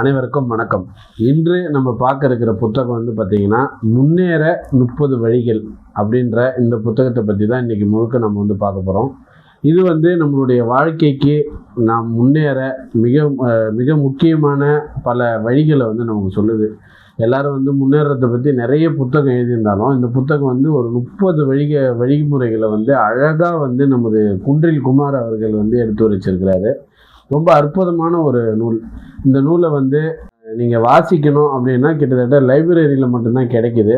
அனைவருக்கும் வணக்கம். இன்று நம்ம பார்க்க இருக்கிற புத்தகம் வந்து பார்த்திங்கன்னா முன்னேற முப்பது வழிகள் அப்படின்ற இந்த புத்தகத்தை பற்றி தான் இன்றைக்கி முழுக்க நம்ம வந்து பார்க்க போகிறோம் இது வந்து நம்மளுடைய வாழ்க்கைக்கு நாம் முன்னேற மிக மிக முக்கியமான பல வழிகளை வந்து நமக்கு சொல்லுது. எல்லாரும் வந்து முன்னேறத்தை பற்றி நிறைய புத்தகம் எழுதியிருந்தாலும் இந்த புத்தகம் வந்து ஒரு முப்பது வழிக வழிமுறைகளை வந்து அழகாக வந்து நமது குன்றில் குமார் அவர்கள் வந்து எடுத்து வச்சிருக்கிறாரு. ரொம்ப அற்புதமான ஒரு நூல். இந்த நூலை வந்து நீங்கள் வாசிக்கணும் அப்படின்னா கிட்டத்தட்ட லைப்ரரியில் மட்டும்தான் கிடைக்குது.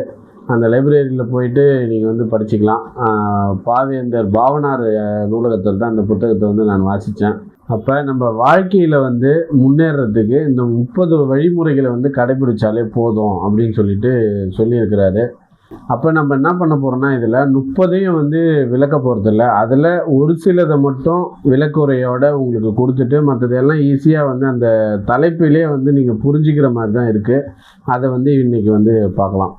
அந்த லைப்ரரியில் போயிட்டு நீங்கள் வந்து படிச்சுக்கலாம். பாவேந்தர் பாவனார் நூலகத்தில் தான் அந்த புத்தகத்தை வந்து நான் வாசித்தேன் அப்போ நம்ம வாழ்க்கையில் வந்து முன்னேறதுக்கு இந்த முப்பது வழிமுறைகளை வந்து கடைபிடிச்சாலே போதும் அப்படின்னு சொல்லிட்டு சொல்லியிருக்கிறாரு. அப்போ நம்ம என்ன பண்ண போகிறோம்னா இதில் முப்பதையும் வந்து விளக்க போகிறதில்ல அதில் ஒரு சிலதை மட்டும் விளக்குறையோட உங்களுக்கு கொடுத்துட்டு மற்றதெல்லாம் ஈஸியாக வந்து அந்த தலைப்பிலே வந்து நீங்கள் புரிஞ்சிக்கிற மாதிரி தான் இருக்குது அதை வந்து இன்றைக்கி வந்து பார்க்கலாம்.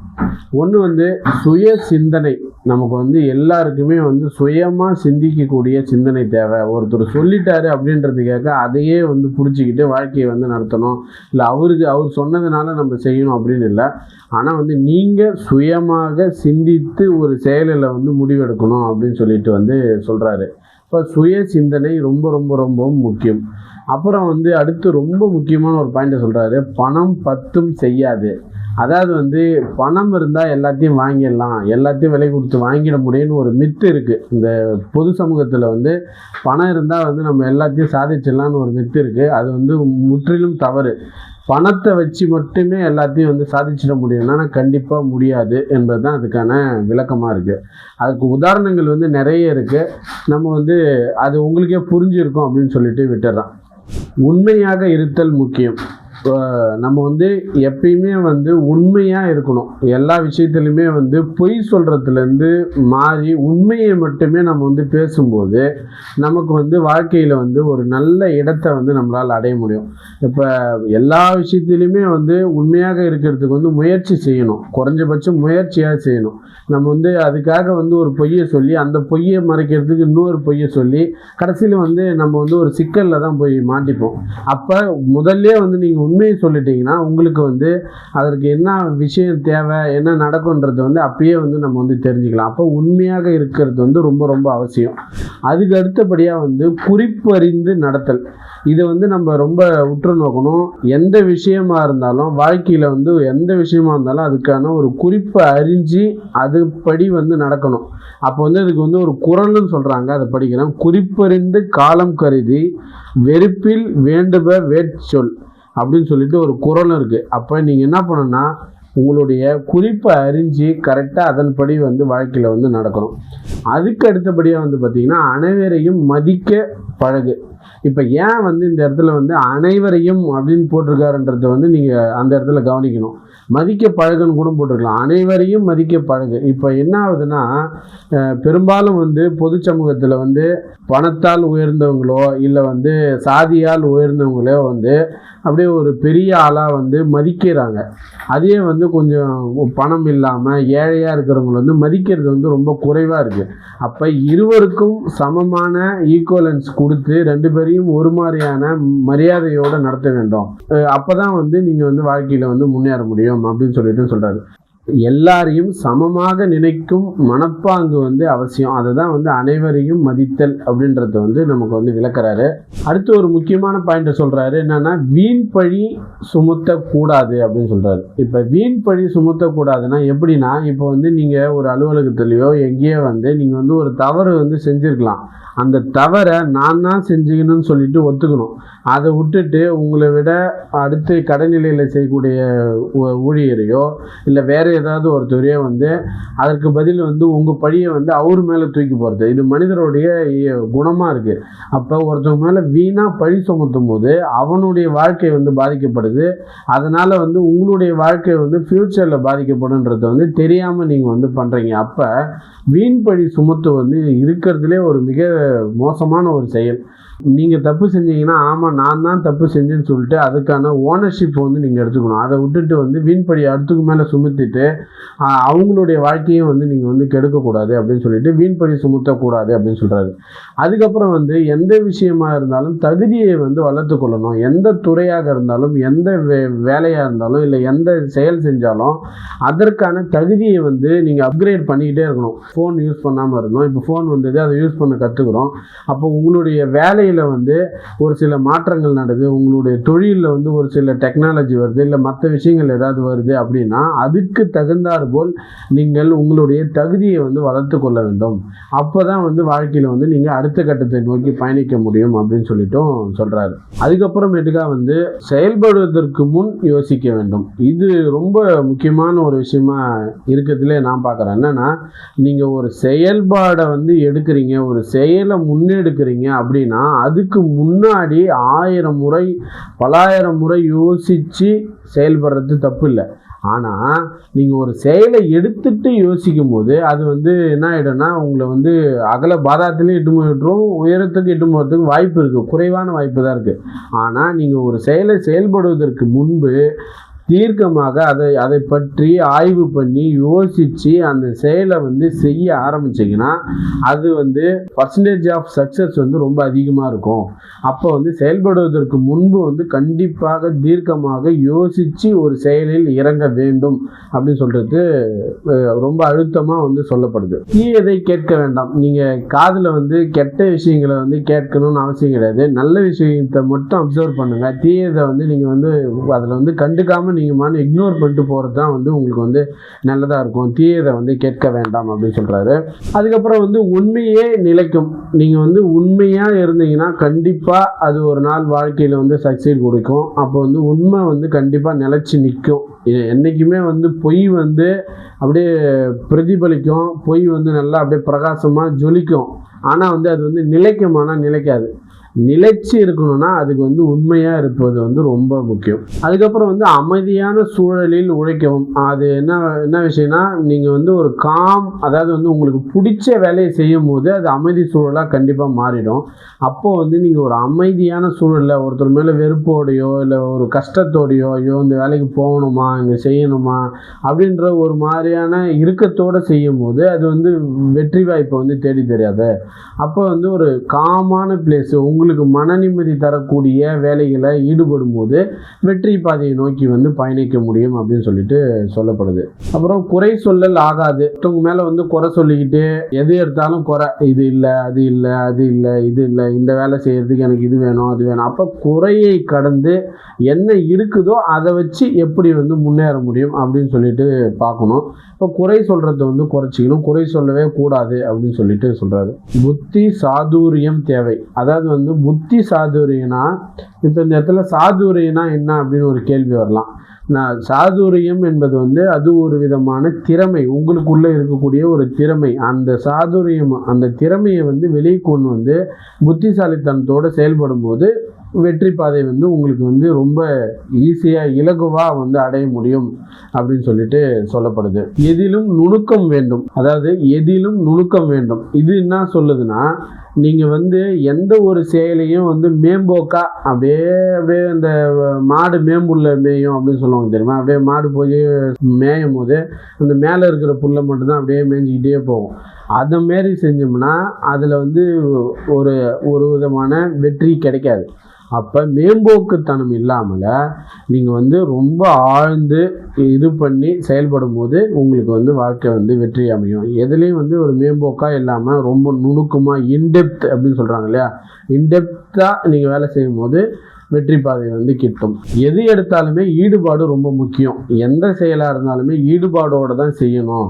ஒன்று வந்து சுய சிந்தனை. நமக்கு வந்து எல்லாருக்குமே வந்து சுயமாக சிந்திக்கக்கூடிய சிந்தனை தேவை. ஒருத்தர் சொல்லிட்டாரு அப்படின்றதுக்காக அதையே வந்து பிடிச்சிக்கிட்டு வாழ்க்கையை வந்து நடத்தணும். இல்லை அவருக்கு அவர் சொன்னதுனால நம்ம செய்யணும் அப்படின்னு இல்லை. ஆனால் வந்து நீங்கள் சுயமாக சிந்தித்து ஒரு செயலில் வந்து முடிவெடுக்கணும் அப்படின்னு சொல்லிட்டு வந்து சொல்கிறாரு இப்போ சுய சிந்தனை ரொம்ப ரொம்ப ரொம்ப முக்கியம். அப்புறம் வந்து அடுத்து ரொம்ப முக்கியமான ஒரு பாயிண்ட்டை சொல்கிறாரு பணம் பத்தும் செய்யாது. அதாவது வந்து பணம் இருந்தால் எல்லாத்தையும் வாங்கிடலாம். எல்லாத்தையும் விலை கொடுத்து வாங்கிட முடியும்னு ஒரு மித்து இருக்குது இந்த பொது சமூகத்தில் வந்து பணம் இருந்தால் வந்து நம்ம எல்லாத்தையும் சாதிச்சிடலான்னு ஒரு மித்து இருக்குது அது வந்து முற்றிலும் தவறு. பணத்தை வச்சு மட்டுமே எல்லாத்தையும் வந்து சாதிச்சிட முடியும்னா கண்டிப்பாக முடியாது என்பது தான் அதுக்கான விளக்கமாக இருக்குது அதுக்கு உதாரணங்கள் வந்து நிறைய இருக்குது நம்ம வந்து அது உங்களுக்கே புரிஞ்சிருக்கும் அப்படின்னு சொல்லிட்டு விட்டுறோம் உண்மையாக இருத்தல் முக்கியம். நம்ம வந்து எப்பயுமே வந்து உண்மையாக இருக்கணும். எல்லா விஷயத்துலையுமே வந்து பொய் சொல்கிறதுலேருந்து மாறி உண்மையை மட்டுமே நம்ம வந்து பேசும்போது நமக்கு வந்து வாழ்க்கையில் வந்து ஒரு நல்ல இடத்தை வந்து நம்மளால் அடைய முடியும். இப்போ எல்லா விஷயத்துலையுமே வந்து உண்மையாக இருக்கிறதுக்கு வந்து முயற்சி செய்யணும். குறைஞ்சபட்சம் முயற்சியாக செய்யணும். நம்ம வந்து அதுக்காக வந்து ஒரு பொய்யை சொல்லி அந்த பொய்யை மறைக்கிறதுக்கு இன்னொரு பொய்யை சொல்லி கடைசியில் வந்து நம்ம வந்து ஒரு சிக்கலில் தான் போய் மாட்டிப்போம். அப்போ முதல்ல வந்து நீங்கள் உண்மையை சொல்லிட்டீங்கன்னா உங்களுக்கு வந்து அதற்கு என்ன விஷயம் தேவை என்ன நடக்குன்றது வந்து அப்பயே வந்து நம்ம வந்து தெரிஞ்சுக்கலாம். அப்போ உண்மையாக இருக்கிறது வந்து ரொம்ப ரொம்ப அவசியம். அதுக்கு அடுத்தபடியாக வந்து குறிப்பறிந்து நடத்தல். இதை வந்து நம்ம ரொம்ப உற்று நோக்கணும். எந்த விஷயமா இருந்தாலும் வாழ்க்கையில் வந்து எந்த விஷயமா இருந்தாலும் அதுக்கான ஒரு குறிப்பை அறிஞ்சு அதுபடி வந்து நடக்கணும். அப்போ வந்து அதுக்கு வந்து ஒரு குரல்னு சொல்கிறாங்க அதை படிக்கிறேன் குறிப்பறிந்து காலம் கருதி வெறுப்பில் வேண்டுப வேட்சொல். அப்படின்னு சொல்லிட்டு ஒரு குரல் இருக்குது அப்போ நீங்கள் என்ன பண்ணணும்னா உங்களுடைய குறிப்பை அறிஞ்சு கரெக்டாக அதன்படி வந்து வாழ்க்கையில் வந்து நடக்கணும். அதுக்கு அடுத்தபடியாக வந்து பார்த்திங்கன்னா அனைவரையும் மதிக்க பழகு. இப்போ ஏன் வந்து இந்த இடத்துல வந்து அனைவரையும் அப்படின்னு போட்டிருக்காருன்றதை வந்து நீங்கள் அந்த இடத்துல கவனிக்கணும். மதிக்க பழகுன்னு கூட போட்டிருக்கலாம். அனைவரையும் மதிக்க பழகு. இப்போ என்ன ஆகுதுன்னா பெரும்பாலும் வந்து பொது சமூகத்தில் வந்து பணத்தால் உயர்ந்தவங்களோ இல்லை வந்து சாதியால் உயர்ந்தவங்களோ வந்து அப்படியே ஒரு பெரிய ஆளாக வந்து மதிக்கிறாங்க. அதே வந்து கொஞ்சம் பணம் இல்லாமல் ஏழையாக இருக்கிறவங்களை வந்து மதிக்கிறது வந்து ரொம்ப குறைவாக இருக்குது அப்போ இருவருக்கும் சமமான ஈக்குவலன்ஸ் கொடுத்து ரெண்டு பேரையும் ஒரு மாதிரியான மரியாதையோடு நடத்த வேண்டும். அப்போ தான் வந்து நீங்கள் வந்து வாழ்க்கையில் வந்து முன்னேற முடியும் அப்படின்னு சொல்லிட்டு சொல்கிறாரு எல்லாரையும் சமமாக நினைக்கும் மனப்பாங்கு வந்து அவசியம். அதை தான் வந்து அனைவரையும் மதித்தல் அப்படின்றத வந்து நமக்கு வந்து விளக்குறாரு. அடுத்து ஒரு முக்கியமான பாயிண்ட்டை சொல்கிறாரு என்னன்னா வீண் பழி சுமத்தக்கூடாது அப்படின்னு சொல்கிறாரு இப்போ வீண் பழி சுமத்தக்கூடாதுன்னா எப்படின்னா இப்போ வந்து நீங்கள் ஒரு அலுவலகத்துலேயோ எங்கேயோ வந்து நீங்கள் வந்து ஒரு தவறு வந்து செஞ்சுருக்கலாம். அந்த தவறை நான் தான் செஞ்சுக்கணும்னு சொல்லிட்டு ஒத்துக்கணும். அதை விட்டுட்டு உங்களை விட அடுத்து கடைநிலையில் செய்யக்கூடிய ஊழியரையோ இல்லை வேறு ஏதாவது ஒருத்தரையே வந்து அதற்கு பதில் வந்து உங்கள் பழியை வந்து அவர் மேலே தூக்கி போகிறது இது மனிதருடைய குணமாக இருக்குது அப்போ ஒருத்தவங்க மேலே வீணாக பழி சுமத்தும் போது அவனுடைய வாழ்க்கை வந்து பாதிக்கப்படுது. அதனால் வந்து உங்களுடைய வாழ்க்கை வந்து ஃப்யூச்சரில் பாதிக்கப்படுன்றதை வந்து தெரியாமல் நீங்கள் வந்து பண்ணுறீங்க அப்போ வீண் பழி சுமத்து வந்து இருக்கிறதுலே ஒரு மிக மோசமான ஒரு செயல். நீங்கள் தப்பு செஞ்சீங்கன்னா ஆமாம் நான் தான் தப்பு செஞ்சேன்னு சொல்லிட்டு அதுக்கான ஓனர்ஷிப் வந்து நீங்கள் எடுத்துக்கணும். அதை விட்டுட்டு வந்து வீண்படி அடுத்துக்கு மேலே சுமத்திட்டு அவங்களுடைய வாழ்க்கையும் வந்து நீங்கள் வந்து கெடுக்கக்கூடாது அப்படின்னு சொல்லிட்டு வீண்படி சுமத்தக்கூடாது அப்படின்னு சொல்கிறாரு அதுக்கப்புறம் வந்து எந்த விஷயமா இருந்தாலும் தகுதியை வந்து வளர்த்து கொள்ளணும். எந்த துறையாக இருந்தாலும் எந்த வே வேலையாக இருந்தாலும் இல்லை எந்த செயல் செஞ்சாலும் அதற்கான தகுதியை வந்து நீங்கள் அப்கிரேட் பண்ணிக்கிட்டே இருக்கணும். ஃபோன் யூஸ் பண்ணாமல் இருந்தோம். இப்போ ஃபோன் வந்தது அதை யூஸ் பண்ண கற்றுக்குறோம் அப்போ உங்களுடைய வேலையில் வந்து ஒரு சில மாற்றங்கள் நடக்குது. உங்களுடைய தொழிலில் வந்து ஒரு சில டெக்னாலஜி வருது. இல்லை மற்ற விஷயங்கள் ஏதாவது வருது அப்படின்னா அதுக்கு தகுந்தாற் போல் நீங்கள் உங்களுடைய தகுதியை வந்து வளர்த்து கொள்ள வேண்டும். அப்போ தான் வந்து வாழ்க்கையில் வந்து நீங்கள் அடுத்த கட்டத்தை நோக்கி பயணிக்க முடியும் அப்படின்னு சொல்லிட்டும் சொல்கிறாரு அதுக்கப்புறமேட்டுக்கா வந்து செயல்படுவதற்கு முன் யோசிக்க வேண்டும். இது ரொம்ப முக்கியமான ஒரு விஷயமா இருக்கிறதுலே நான் பார்க்குறேன் என்னன்னா நீங்கள் ஒரு செயல்பாடை வந்து எடுக்கிறீங்க ஒரு செயலை முன்னெடுக்கிறீங்க அப்படின்னா அதுக்கு முன்னாடி ஆயிரம் முறை பலாயிரம் முறை யோசித்து செயல்படுறது தப்பு இல்லை ஆனால் நீங்கள் ஒரு செயலை எடுத்துட்டு யோசிக்கும் போது அது வந்து என்ன ஆகிடும்னா உங்களை வந்து அகல பாதாத்திலையும் இட்டு போயிட்டுரும் உயரத்துக்கு இட்டு போகிறதுக்கு வாய்ப்பு இருக்குது குறைவான வாய்ப்பு தான் இருக்குது ஆனால் நீங்கள் ஒரு செயலை செயல்படுவதற்கு முன்பு தீர்க்கமாக அதை அதை பற்றி ஆய்வு பண்ணி யோசித்து அந்த செயலை வந்து செய்ய ஆரம்பிச்சிங்கன்னா அது வந்து பர்சன்டேஜ் ஆஃப் சக்ஸஸ் வந்து ரொம்ப அதிகமாக இருக்கும். அப்போ வந்து செயல்படுவதற்கு முன்பு வந்து கண்டிப்பாக தீர்க்கமாக யோசித்து ஒரு செயலில் இறங்க வேண்டும் அப்படின்னு சொல்கிறது ரொம்ப அழுத்தமாக வந்து சொல்லப்படுது. தீயதை கேட்க வேண்டாம். நீங்கள் காதில் வந்து கெட்ட விஷயங்களை வந்து கேட்கணும்னு அவசியம் கிடையாது. நல்ல விஷயத்தை மட்டும் அப்சர்வ் பண்ணுங்கள் தீயதை வந்து நீங்கள் வந்து அதில் வந்து கண்டுக்காமல் நீங்கள் இக்னோர் பண்ணிட்டு போகிறது தான் வந்து உங்களுக்கு வந்து நல்லதாக இருக்கும். தீயதை வந்து கேட்க வேண்டாம் அப்படின்னு சொல்கிறாரு அதுக்கப்புறம் வந்து உண்மையே நிலைக்கும். நீங்கள் வந்து உண்மையாக இருந்தீங்கன்னா கண்டிப்பாக அது ஒரு நாள் வாழ்க்கையில் வந்து சக்சீட் கொடுக்கும். அப்போ வந்து உண்மை வந்து கண்டிப்பாக நிலச்சி நிற்கும். என்றைக்குமே வந்து பொய் வந்து அப்படியே பிரதிபலிக்கும். பொய் வந்து நல்லா அப்படியே பிரகாசமாக ஜொலிக்கும். ஆனால் வந்து அது வந்து நிலைக்குமானால் நிலைக்காது. நிலைச்சு இருக்கணும்னா அதுக்கு வந்து உண்மையாக இருப்பது வந்து ரொம்ப முக்கியம். அதுக்கப்புறம் வந்து அமைதியான சூழலில் உழைக்கவும். அது என்ன என்ன விஷயம்னா நீங்கள் வந்து ஒரு காம் அதாவது வந்து உங்களுக்கு பிடிச்ச வேலையை செய்யும் போது அது அமைதி சூழலாக கண்டிப்பாக மாறிடும். அப்போது வந்து நீங்கள் ஒரு அமைதியான சூழலில் ஒருத்தர் மேலே வெறுப்போடையோ இல்லை ஒரு கஷ்டத்தோடையோ ஐயோ இந்த வேலைக்கு போகணுமா இங்கே செய்யணுமா அப்படின்ற ஒரு மாதிரியான இறுக்கத்தோடு செய்யும் போது அது வந்து வெற்றி வாய்ப்பை வந்து தேடி தெரியாது அப்போ வந்து ஒரு காமான பிளேஸ் உங்களுக்கு உங்களுக்கு மன நிம்மதி தரக்கூடிய வேலைகளை ஈடுபடும் போது வெற்றி பாதையை நோக்கி வந்து பயணிக்க முடியும் அப்படின்னு சொல்லிட்டு சொல்லப்படுது. அப்புறம் குறை சொல்லல் ஆகாது. மற்றவங்க மேலே வந்து குறை சொல்லிக்கிட்டு எது எடுத்தாலும் குறை இது இல்லை அது இல்லை அது இல்லை இது இல்லை இந்த வேலை செய்கிறதுக்கு எனக்கு இது வேணும் அது வேணும். அப்போ குறையை கடந்து என்ன இருக்குதோ அதை வச்சு எப்படி வந்து முன்னேற முடியும் அப்படின்னு சொல்லிட்டு பார்க்கணும். இப்போ குறை சொல்கிறத வந்து குறைச்சிக்கணும். குறை சொல்லவே கூடாது அப்படின்னு சொல்லிட்டு சொல்கிறாரு புத்தி சாதுரியம் தேவை. அதாவது வந்து புத்தி சாதுரியனா? இப்போ இந்த இடத்துல சாதுரியனா என்ன அப்படின்னு ஒரு கேள்வி வரலாம். நான் சாதுரியம் என்பது வந்து அது ஒரு விதமான திறமை. உங்களுக்குள்ளே இருக்கக்கூடிய ஒரு திறமை. அந்த சாதுரியம் அந்த திறமையை வந்து வெளியே கொண்டு வந்து புத்திசாலித்தனத்தோடு செயல்படும் போது வெற்றி பாதை வந்து உங்களுக்கு வந்து ரொம்ப ஈஸியாக இலகுவாக வந்து அடைய முடியும் அப்படின்னு சொல்லிட்டு சொல்லப்படுது. எதிலும் நுணுக்கம் வேண்டும். அதாவது எதிலும் நுணுக்கம் வேண்டும். இது என்ன சொல்லுதுன்னா நீங்கள் வந்து எந்த ஒரு செயலையும் வந்து மேம்போக்கா அப்படியே அப்படியே அந்த மாடு மேம்புள்ள மேயும் அப்படின்னு சொல்லுவாங்க தெரியுமா? அப்படியே மாடு போய் மேயும் போது அந்த மேலே இருக்கிற புல்லை மட்டும்தான் அப்படியே மேய்ஞ்சிக்கிட்டே போகும். அதை மாரி செஞ்சோம்னா அதில் வந்து ஒரு ஒரு விதமான வெற்றி கிடைக்காது. அப்போ மேம்போக்குத்தனம் இல்லாமல் நீங்கள் வந்து ரொம்ப ஆழ்ந்து இது பண்ணி செயல்படும் போது உங்களுக்கு வந்து வாழ்க்கை வந்து வெற்றி அமையும். எதுலேயும் வந்து ஒரு மேம்போக்காக இல்லாமல் ரொம்ப நுணுக்கமாக இன்டெப்த் அப்படின்னு சொல்கிறாங்க இல்லையா? இன்டெப்த்தாக நீங்கள் வேலை செய்யும் போது வெற்றி பாதை வந்து கிட்டும். எது எடுத்தாலுமே ஈடுபாடு ரொம்ப முக்கியம். எந்த செயலாக இருந்தாலுமே ஈடுபாடோடு தான் செய்யணும்.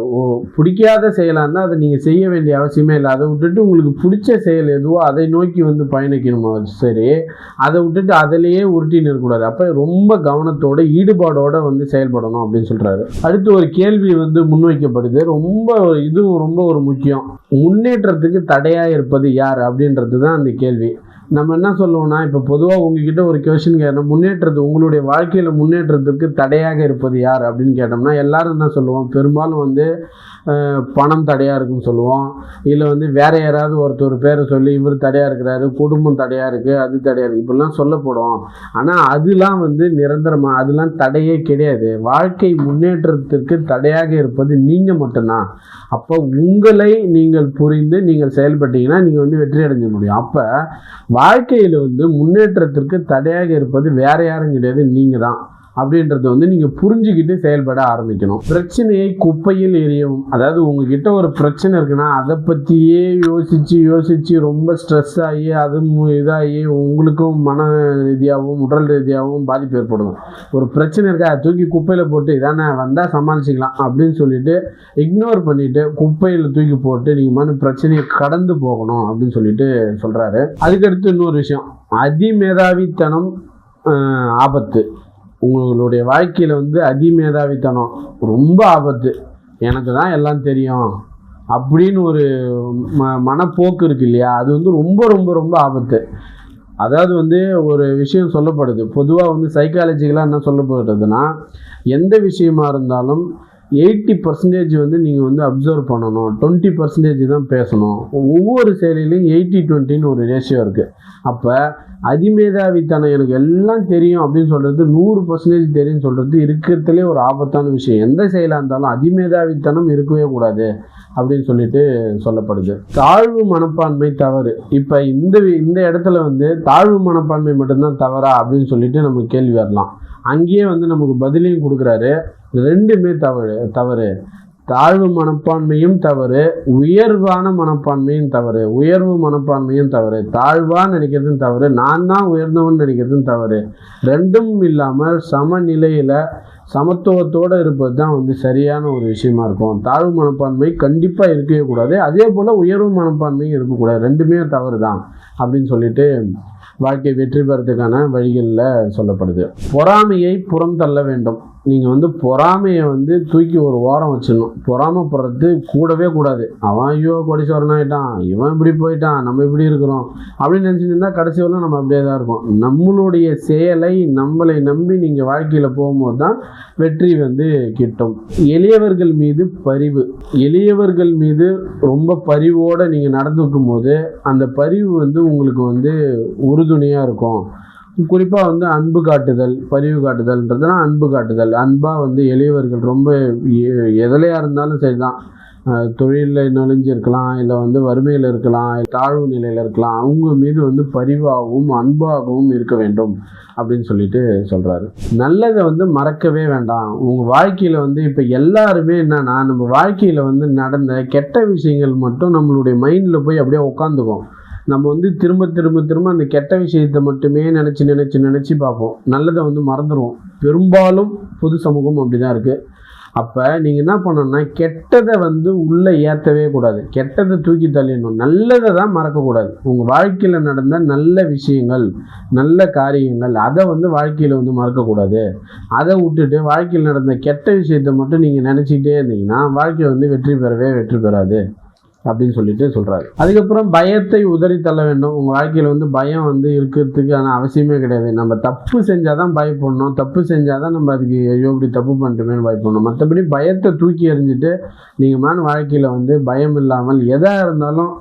ஓ- பிடிக்காத செயலாக இருந்தால் அதை நீங்கள் செய்ய வேண்டிய அவசியமே இல்லை. அதை விட்டுட்டு உங்களுக்கு பிடிச்ச செயல் எதுவோ அதை நோக்கி வந்து பயணிக்கணுமா? சரி. அதை விட்டுட்டு அதிலேயே உருட்டின்னு இருக்கக்கூடாது அப்போ ரொம்ப கவனத்தோட ஈடுபாடோட வந்து செயல்படணும் அப்படின்னு சொல்கிறாரு அடுத்து ஒரு கேள்வி வந்து முன்வைக்கப்படுது. ரொம்ப இதுவும் ரொம்ப ஒரு முக்கியம். முன்னேற்றத்துக்கு தடையாக இருப்பது யார் அப்படின்றது தான் அந்த கேள்வி. நம்ம என்ன சொல்லுவோம்னா இப்போ பொதுவாக உங்ககிட்ட ஒரு கொஷின் கேட்டோம் முன்னேற்றத்து உங்களுடைய வாழ்க்கையில் முன்னேற்றத்துக்கு தடையாக இருப்பது யார் அப்படின்னு கேட்டோம்னா எல்லாரும் என்ன சொல்லுவோம்? பெரும்பாலும் வந்து பணம் தடையாக இருக்குன்னு சொல்லுவோம். இல்லை வந்து வேற யாராவது ஒருத்தர் பேரை சொல்லி இவர் தடையாக இருக்கிறாரு குடும்பம் தடையாக இருக்குது அது தடையாக இருக்குது இப்படிலாம் சொல்லப்படும் ஆனால் அதெலாம் வந்து நிரந்தரமாக அதெல்லாம் தடையே கிடையாது. வாழ்க்கை முன்னேற்றத்திற்கு தடையாக இருப்பது நீங்கள் மட்டும்தான். அப்போ உங்களை நீங்கள் புரிந்து நீங்கள் செயல்பட்டீங்கன்னா நீங்கள் வந்து வெற்றி அடைஞ்ச முடியும். அப்போ வாழ்க்கையில் வந்து முன்னேற்றத்திற்கு தடையாக இருப்பது வேற யாரும் கிடையாது நீங்கள் தான் அப்படின்றத வந்து நீங்கள் புரிஞ்சுக்கிட்டு செயல்பட ஆரம்பிக்கணும். பிரச்சனையை குப்பையில் எரியவும் அதாவது உங்ககிட்ட ஒரு பிரச்சனை இருக்குன்னா அதை பற்றியே யோசித்து யோசித்து ரொம்ப ஸ்ட்ரெஸ் ஆகி அது மு- இதாகி உங்களுக்கும் மன ரீதியாகவும் உடல் ரீதியாகவும் பாதிப்பு ஏற்படும். ஒரு பிரச்சனை இருக்கா அதை தூக்கி குப்பையில் போட்டு இதானே வந்தால் சமாளிச்சிக்கலாம் அப்படின்னு சொல்லிட்டு இக்னோர் பண்ணிட்டு குப்பையில் தூக்கி போட்டு நீங்கள் மன பிரச்சனையை கடந்து போகணும் அப்படின்னு சொல்லிட்டு சொல்கிறாரு அதுக்கடுத்து இன்னொரு விஷயம். அதிமேதாவித்தனம் ஆபத்து. உங்களுடைய வாழ்க்கையில் வந்து அதிமேதாவித்தனம் ரொம்ப ஆபத்து. எனக்கு தான் எல்லாம் தெரியும். அப்படின்னு ஒரு ம மனப்போக்கு இருக்கு இல்லையா? அது வந்து ரொம்ப ரொம்ப ரொம்ப ஆபத்து. அதாவது வந்து ஒரு விஷயம் சொல்லப்படுது. பொதுவாக வந்து சைக்காலஜிக்கலாக என்ன சொல்லப்படுறதுன்னா எந்த விஷயமா இருந்தாலும் எயிட்டி பர்சன்டேஜ் வந்து நீங்கள் வந்து அப்சர்வ் பண்ணணும். டுவெண்ட்டி பர்சன்டேஜ் தான் பேசணும். ஒவ்வொரு செயலிலையும் எயிட்டி டுவெண்ட்டின்னு ஒரு ரேஷியோ இருக்குது அப்போ அதிமேதாவித்தனம் எனக்கு எல்லாம் தெரியும் அப்படின்னு சொல்கிறது நூறு பர்சன்டேஜ் தெரியும்னு சொல்கிறது இருக்கிறதுலே ஒரு ஆபத்தான விஷயம். எந்த செயலாக இருந்தாலும் அதிமேதாவித்தனம் இருக்கவே கூடாது அப்படின்னு சொல்லிட்டு சொல்லப்படுது. தாழ்வு மனப்பான்மை தவறு. இப்போ இந்த இந்த இடத்துல வந்து தாழ்வு மனப்பான்மை மட்டும்தான் தவறா அப்படின்னு சொல்லிட்டு நம்ம கேள்வி வரலாம். அங்கேயே வந்து நமக்கு பதிலையும் கொடுக்குறாரு. ரெண்டுமே தவறு தவறு. தாழ்வு மனப்பான்மையும் தவறு உயர்வான மனப்பான்மையும் தவறு உயர்வு மனப்பான்மையும் தவறு தாழ்வாக நினைக்கிறதும் தவறு நான் தான் உயர்ந்தவன் நினைக்கிறதும் தவறு. ரெண்டும் இல்லாமல் சமநிலையில் சமத்துவத்தோடு இருப்பது தான் வந்து சரியான ஒரு விஷயமா இருக்கும். தாழ்வு மனப்பான்மை கண்டிப்பாக இருக்கவே கூடாது. அதே போல் உயர்வு மனப்பான்மையும் இருக்கக்கூடாது. ரெண்டுமே தவறு தான் அப்படின்னு சொல்லிட்டு வாழ்க்கை வெற்றி பெறதுக்கான வழிகளில் சொல்லப்படுது. பொறாமையை புறம் தள்ள வேண்டும். நீங்கள் வந்து பொறாமையை வந்து தூக்கி ஒரு ஓரம் வச்சிடணும். பொறாமப்படுறது கூடவே கூடாது. அவன் ஐயோ கோடீஸ்வரன் ஆகிட்டான் இவன் இப்படி போயிட்டான். நம்ம இப்படி இருக்கிறோம். அப்படின்னு நினச்சிட்டு இருந்தால் கடைசி வரலும் நம்ம அப்படியே தான் இருக்கோம். நம்மளுடைய செயலை நம்மளை நம்பி நீங்கள் வாழ்க்கையில் போகும்போது தான் வெற்றி வந்து கிட்டும். எளியவர்கள் மீது பரிவு. எளியவர்கள் மீது ரொம்ப பரிவோடு நீங்கள் நடந்துக்கும் போது அந்த பரிவு வந்து உங்களுக்கு வந்து உறுதுணையாக இருக்கும். குறிப்பாக வந்து அன்பு காட்டுதல் பரிவு காட்டுதல்ன்றதுனா அன்பு காட்டுதல். அன்பாக வந்து எளியவர்கள் ரொம்ப எ- இருந்தாலும் சரி தான் தொழிலில் நுழைஞ்சிருக்கலாம் இல்லை வந்து வறுமையில் இருக்கலாம் தாழ்வு நிலையில் இருக்கலாம். அவங்க மீது வந்து பரிவாகவும் அன்பாகவும் இருக்க வேண்டும் அப்படின்னு சொல்லிட்டு சொல்கிறாரு நல்லதை வந்து மறக்கவே வேண்டாம். உங்கள் வாழ்க்கையில் வந்து இப்போ எல்லாருமே என்னன்னா நம்ம வாழ்க்கையில் வந்து நடந்த கெட்ட விஷயங்கள் மட்டும் நம்மளுடைய மைண்டில் போய் அப்படியே உட்காந்துக்கும் நம்ம வந்து திரும்ப திரும்ப திரும்ப அந்த கெட்ட விஷயத்தை மட்டுமே நினச்சி நினச்சி நினச்சி பார்ப்போம். நல்லதை வந்து மறந்துடுவோம் பெரும்பாலும் பொது சமூகம் அப்படி தான் இருக்குது அப்போ நீங்கள் என்ன பண்ணணும்னா கெட்டதை வந்து உள்ளே ஏற்றவே கூடாது. கெட்டதை தூக்கி தள்ளிடணும். நல்லதை தான் மறக்கக்கூடாது உங்கள் வாழ்க்கையில் நடந்த நல்ல விஷயங்கள் நல்ல காரியங்கள் அதை வந்து வாழ்க்கையில் வந்து மறக்கக்கூடாது அதை விட்டுட்டு வாழ்க்கையில் நடந்த கெட்ட விஷயத்தை மட்டும் நீங்கள் நினச்சிக்கிட்டே இருந்தீங்கன்னா வாழ்க்கை வந்து வெற்றி பெறவே வெற்றி பெறாது. அப்படின்னு சொல்லிட்டு சொல்கிறாரு அதுக்கப்புறம் பயத்தை உதறி தள்ள வேண்டும். உங்கள் வாழ்க்கையில் வந்து பயம் வந்து இருக்கிறதுக்கான அவசியமே கிடையாது. நம்ம தப்பு செஞ்சால் தான் பயப்படணும். தப்பு செஞ்சால் தான் நம்ம அதுக்கு ஐயோ இப்படி தப்பு பண்ணிட்டோமேனு பயப்படணும். மற்றபடி பயத்தை தூக்கி எறிஞ்சிட்டு நீங்கள் மேன் வாழ்க்கையில் வந்து பயம் இல்லாமல் எதாக இருந்தாலும்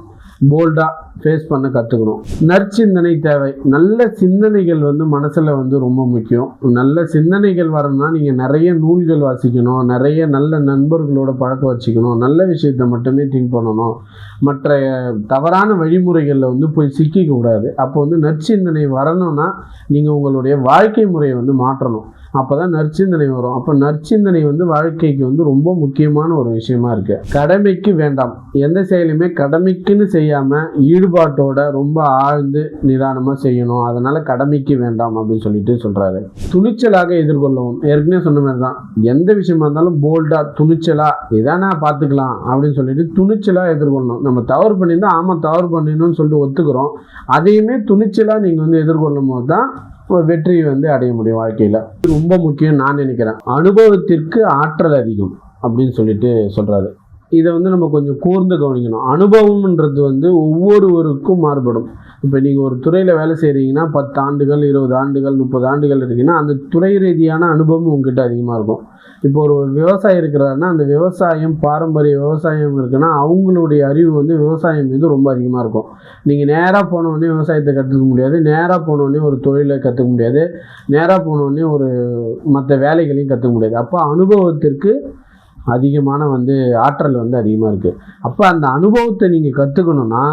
போல்டாக ஃபேஸ் பண்ண கற்றுக்கணும் நற்சிந்தனை தேவை. நல்ல சிந்தனைகள் வந்து மனசில் வந்து ரொம்ப முக்கியம். நல்ல சிந்தனைகள் வரணும்னா நீங்கள் நிறைய நூல்கள் வாசிக்கணும். நிறைய நல்ல நண்பர்களோட பழக்க வச்சுக்கணும். நல்ல விஷயத்தை மட்டுமே திங்க் பண்ணணும். மற்ற தவறான வழிமுறைகளில் வந்து போய் சிக்கிக்க கூடாது. அப்போ வந்து நற்சிந்தனை வரணும்னா நீங்கள் உங்களுடைய வாழ்க்கை முறையை வந்து மாற்றணும். அப்போ தான் நற்சிந்தனை வரும். அப்போ நற்சிந்தனை வந்து வாழ்க்கைக்கு வந்து ரொம்ப முக்கியமான ஒரு விஷயமா இருக்குது கடமைக்கு வேண்டாம். எந்த செயலுமே கடமைக்குன்னு செய்யாமல் ஈடுபாட்டோட ரொம்ப ஆழ்ந்து நிதானமாக செய்யணும். அதனால் கடமைக்கு வேண்டாம் அப்படின்னு சொல்லிட்டு சொல்கிறாரு துணிச்சலாக எதிர்கொள்ளவும். ஏற்கனவே சொன்ன மாதிரி தான் எந்த விஷயமா இருந்தாலும் போல்டாக துணிச்சலாக இதானா பார்த்துக்கலாம் அப்படின்னு சொல்லிட்டு துணிச்சலாக எதிர்கொள்ளணும். நம்ம தவறு பண்ணியிருந்தால் ஆமாம் தவறு பண்ணிடணும்னு சொல்லிட்டு ஒத்துக்கிறோம். அதையுமே துணிச்சலாக நீங்கள் வந்து எதிர்கொள்ளும் போது தான் வெற்றி வந்து அடைய முடியும் வாழ்க்கையில். ரொம்ப முக்கியம் நான் நினைக்கிறேன். அனுபவத்திற்கு ஆற்றல் அதிகம் அப்படின்னு சொல்லிட்டு சொல்கிறாரு இதை வந்து நம்ம கொஞ்சம் கூர்ந்து கவனிக்கணும். அனுபவம்ன்றது வந்து ஒவ்வொருவருக்கும் மாறுபடும். இப்போ நீங்கள் ஒரு துறையில் வேலை செய்கிறீங்கன்னா பத்து ஆண்டுகள் இருபது ஆண்டுகள் முப்பது ஆண்டுகள் இருக்கீங்கன்னா அந்த துறை ரீதியான அனுபவம் உங்ககிட்ட அதிகமாக இருக்கும். இப்போ ஒரு விவசாயி இருக்கிறாருன்னா அந்த விவசாயம் பாரம்பரிய விவசாயம் இருக்குன்னா அவங்களுடைய அறிவு வந்து விவசாயம் மீது ரொம்ப அதிகமாக இருக்கும். நீங்கள் நேராக போனோடனே விவசாயத்தை கற்றுக்க முடியாது. நேராக போனோடனே ஒரு தொழிலை கற்றுக்க முடியாது. நேராக போனோடனே ஒரு மற்ற வேலைகளையும் கற்றுக்க முடியாது. அப்போ அனுபவத்திற்கு அதிகமான வந்து ஆற்றல் வந்து அதிகமாக இருக்குது அப்போ அந்த அனுபவத்தை நீங்கள் கற்றுக்கணுன்னா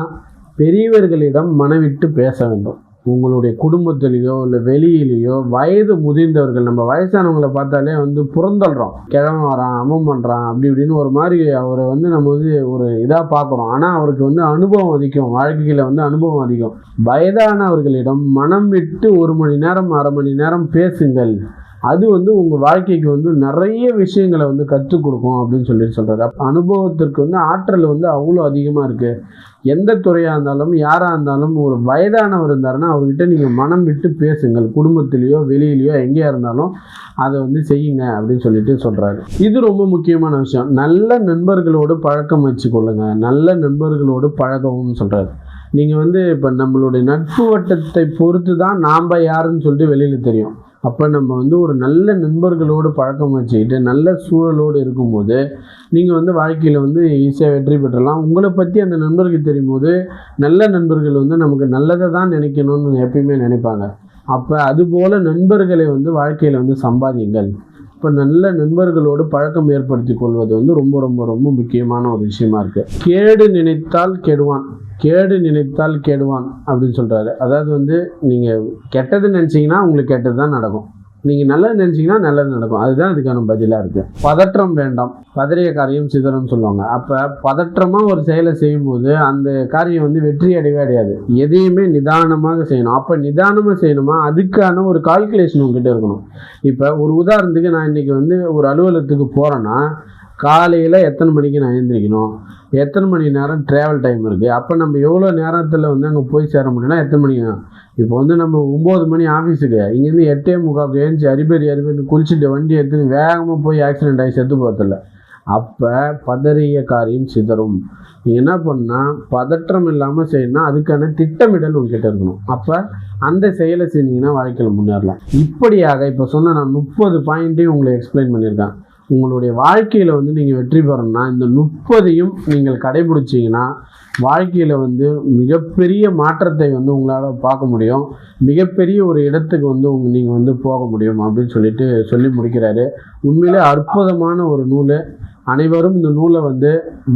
பெரியவர்களிடம் மனவிட்டு பேச வேண்டும். உங்களுடைய குடும்பத்திலேயோ இல்லை வெளியிலேயோ வயது முதிர்ந்தவர்கள் நம்ம வயசானவங்களை பார்த்தாலே வந்து புறந்தள்ளுறோம் கிழமை வரான் அம்மன் பண்ணுறான் அப்படி இப்படின்னு ஒரு மாதிரி அவரை வந்து நம்ம வந்து ஒரு இதாக பார்க்குறோம். ஆனால் அவருக்கு வந்து அனுபவம் அதிகம் வாழ்க்கையில் வந்து அனுபவம் அதிகம். வயதானவர்களிடம் மனம் விட்டு ஒரு மணி நேரம் அரை மணி நேரம் பேசுங்கள். அது வந்து உங்கள் வாழ்க்கைக்கு வந்து நிறைய விஷயங்களை வந்து கற்றுக் கொடுக்கும் அப்படின்னு சொல்லி சொல்கிறாரு அப்போ அனுபவத்திற்கு வந்து ஆற்றல் வந்து அவ்வளோ அதிகமாக இருக்குது எந்த துறையாக இருந்தாலும் யாராக இருந்தாலும் ஒரு வயதானவர் இருந்தாருன்னா அவர்கிட்ட நீங்கள் மனம் விட்டு பேசுங்கள். குடும்பத்திலேயோ வெளியிலையோ எங்கேயா இருந்தாலும் அதை வந்து செய்யுங்க அப்படின்னு சொல்லிட்டு சொல்கிறாரு இது ரொம்ப முக்கியமான விஷயம். நல்ல நண்பர்களோடு பழக்கம் வச்சுக்கொள்ளுங்க நல்ல நண்பர்களோடு பழகவும் சொல்கிறாரு நீங்கள் வந்து இப்போ நம்மளுடைய நட்பு வட்டத்தை பொறுத்து தான் நாம் யாருன்னு சொல்லிட்டு வெளியில் தெரியும். அப்போ நம்ம வந்து ஒரு நல்ல நண்பர்களோடு பழக்கம் வச்சுக்கிட்டு நல்ல சூழலோடு இருக்கும்போது நீங்கள் வந்து வாழ்க்கையில் வந்து ஈஸியாக வெற்றி பெற்றலாம். உங்களை பற்றி அந்த நண்பருக்கு தெரியும் போது நல்ல நண்பர்கள் வந்து நமக்கு நல்லதை தான் நினைக்கணும்னு எப்பயுமே நினைப்பாங்க. அப்போ அதுபோல் நண்பர்களை வந்து வாழ்க்கையில் வந்து சம்பாதியுங்கள். இப்போ நல்ல நண்பர்களோடு பழக்கம் ஏற்படுத்தி கொள்வது வந்து ரொம்ப ரொம்ப ரொம்ப முக்கியமான ஒரு விஷயமா இருக்குது கேடு நினைத்தால் கெடுவான். கேடு நினைத்தால் கேடுவான் அப்படின்னு சொல்கிறாரு அதாவது வந்து நீங்கள் கெட்டது நினச்சிங்கன்னா உங்களுக்கு கெட்டது தான் நடக்கும். நீங்கள் நல்லது நினச்சிங்கன்னா நல்லது நடக்கும். அதுதான் அதுக்கான பதிலாக இருக்குது பதற்றம் வேண்டாம். பதறிய காரியம் சிதறம்னு சொல்லுவாங்க. அப்போ பதற்றமாக ஒரு செயலை செய்யும்போது அந்த காரியம் வந்து வெற்றி அடையவே அடையாது. எதையுமே நிதானமாக செய்யணும். அப்போ நிதானமாக செய்யணுமா? அதுக்கான ஒரு கால்குலேஷன் உங்ககிட்ட இருக்கணும். இப்போ ஒரு உதாரணத்துக்கு நான் இன்றைக்கி வந்து ஒரு அலுவலகத்துக்கு போகிறேன்னா காலையில் எத்தனை மணிக்கு நான் எழுந்திரிக்கணும்? எத்தனை மணி நேரம் ட்ராவல் டைம் இருக்குது அப்போ நம்ம எவ்வளோ நேரத்தில் வந்து அங்கே போய் சேர முடியும்னா எத்தனை மணி இப்போ வந்து நம்ம ஒம்பது மணி ஆஃபீஸுக்கு இங்கேருந்து எட்டே முக்காவுக்கு ஏஞ்சி அரிபேரி அரிபேரி குளிச்சுட்டு வண்டி எடுத்துன்னு வேகமாக போய் ஆக்சிடென்ட் ஆகி செத்து போகிறதில்ல அப்போ பதறிய காரியம் சிதறும். நீங்கள் என்ன பண்ணால் பதற்றம் இல்லாமல் செய்யணும்னா அதுக்கான திட்டமிடல் உங்ககிட்ட இருக்கணும். அப்போ அந்த செயலை செஞ்சீங்கன்னா வாழ்க்கையில் முன்னேறலாம். இப்படியாக இப்போ சொன்ன நான் முப்பது பாயிண்ட்டையும் உங்களுக்கு எக்ஸ்பிளைன் பண்ணியிருக்கேன். உங்களுடைய வாழ்க்கையில் வந்து நீங்கள் வெற்றி பெறணும்னா இந்த முப்பதையும் நீங்கள் கடைபிடிச்சிங்கன்னா வாழ்க்கையில் வந்து மிகப்பெரிய மாற்றத்தை வந்து உங்களால் பார்க்க முடியும். மிகப்பெரிய ஒரு இடத்துக்கு வந்து உங்க நீங்கள் வந்து போக முடியும் அப்படின்னு சொல்லிட்டு சொல்லி முடிக்கிறாரு. உண்மையிலே அற்புதமான ஒரு நூல். அனைவரும் இந்த நூலை வந்து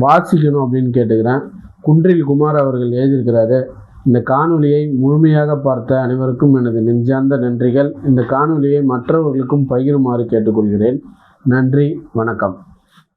வாசிக்கணும் அப்படின்னு கேட்டுக்கிறேன். குன்றில் குமார் அவர்கள் எழுதியிருக்கிறாரு இந்த காணொலியை முழுமையாக பார்த்த அனைவருக்கும் எனது நெஞ்சார்ந்த நன்றிகள். இந்த காணொலியை மற்றவர்களுக்கும் பகிருமாறு கேட்டுக்கொள்கிறேன். நன்றி வணக்கம்.